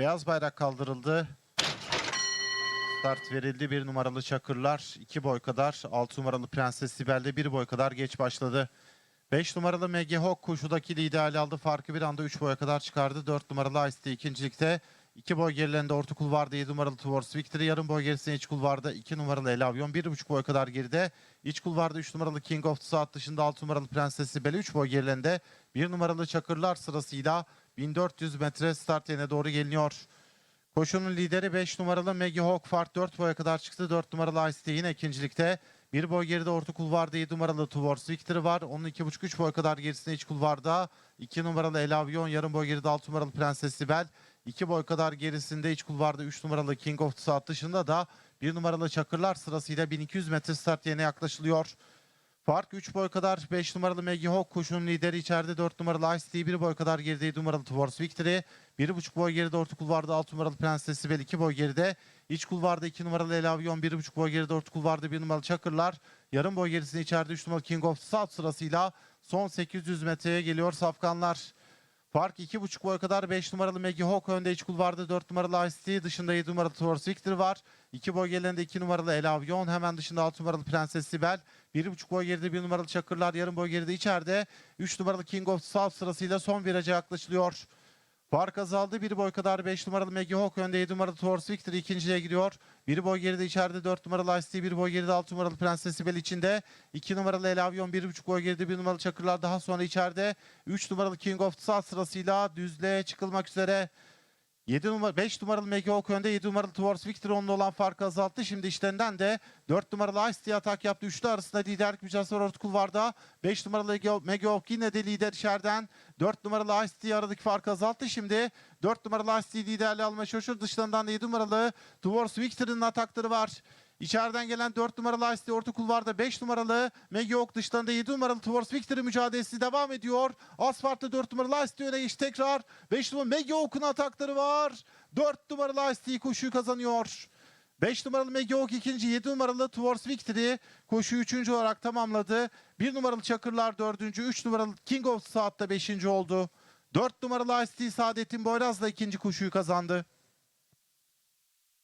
Beyaz bayrak kaldırıldı. Start verildi. Bir numaralı Çakırlar iki boy kadar. Altı numaralı Prenses Sibel'de bir boy kadar geç başladı. 5 numaralı MG Hawk koşudaki liderliği aldı. Farkı bir anda 3 boya kadar çıkardı. 4 numaralı Ice ikincilikte. 2 boy gerilerinde orta kulvarda 7 numaralı Towards Victory. Yarım boy gerisinde iç kulvarda 2 numaralı El Avion. 1,5 boy kadar geride. İç kulvarda 3 numaralı King of the South dışında 6 numaralı Prenses Sibel 3 boy gerilerinde. 1 numaralı Çakırlar sırasıyla 1400 metre start yerine doğru geliniyor. Koşunun lideri 5 numaralı Maggie Hawk fark 4 boya kadar çıktı. 4 numaralı Ice yine ikincilikte. Bir boy geride orta kulvarda 7 numaralı Towards Victory var. Onun 2,5-3 boy kadar gerisinde iç kulvarda. 2 numaralı El Avion yarım boy geride 6 numaralı Prenses Sibel. 2 boy kadar gerisinde iç kulvarda 3 numaralı King of the South dışında da 1 numaralı Çakırlar sırasıyla 1200 metre start yerine yaklaşılıyor. Fark 3 boy kadar 5 numaralı Maggie Hawk koşunun lideri içeride 4 numaralı Ice Tea 1 boy kadar geride 7 numaralı Towards Victory. 1,5 boy geride orta kulvarda 6 numaralı Prenses Sibel 2 boy geride. İç kulvarda 2 numaralı El Avion 1,5 boy geride orta kulvarda 1 numaralı Çakırlar. Yarım boy gerisinde içeride 3 numaralı King of South sırasıyla son 800 metreye geliyor Safkanlar. Fark 2,5 boy kadar 5 numaralı Maggie Hawk önde iç kulvarda 4 numaralı Ice dışında 7 numaralı Towards Victory var. 2 boy gerilerinde 2 numaralı El Avion hemen dışında 6 numaralı Prenses Sibel. 1,5 boy geride 1 numaralı Çakırlar yarım boy geride içeride. 3 numaralı King of South sırasıyla son viraja yaklaşılıyor. Fark azaldı. Bir boy kadar 5 numaralı Maggie Hawk önde 7 numaralı Towards Victory ikinciye gidiyor. Bir boy geride içeride 4 numaralı Ice bir boy geride 6 numaralı Prenses Sibel içinde. 2 numaralı El Avion, 1,5 boy geride 1 numaralı Çakırlar daha sonra içeride. 3 numaralı King of South sırasıyla düzlüğe çıkılmak üzere. 7 numara 5 numaralı Maggie Hawk önde 7 numaralı Towards Victory onunla olan farkı azalttı. Şimdi işlerinden de 4 numaralı Ice Tea atak yaptı. Üçlü arasında liderlik mücadelesi var orta kulvarda. 5 numaralı Maggie Hawk yine de lider içeriden. 4 numaralı Ice Tea aradaki farkı azalttı. Şimdi 4 numaralı Ice liderliği almaya çalışıyor. Dışlarından da 7 numaralı Towards Victory'nin atakları var. İçeriden gelen 4 numaralı Tea orta kulvarda 5 numaralı Maggie Hawk dışlarında 7 numaralı Towards Victory mücadelesi devam ediyor. Asfaltta 4 numaralı Tea öne geçti tekrar. 5 numaralı Maggie Hawk'un atakları var. 4 numaralı Tea koşuyu kazanıyor. 5 numaralı Maggie Hawk ikinci, 7 numaralı Towards Victory koşuyu üçüncü olarak tamamladı. 1 numaralı Çakırlar dördüncü, 3 numaralı King of Saat'ta beşinci oldu. 4 numaralı Tea Saadettin Boyraz'la ikinci koşuyu kazandı.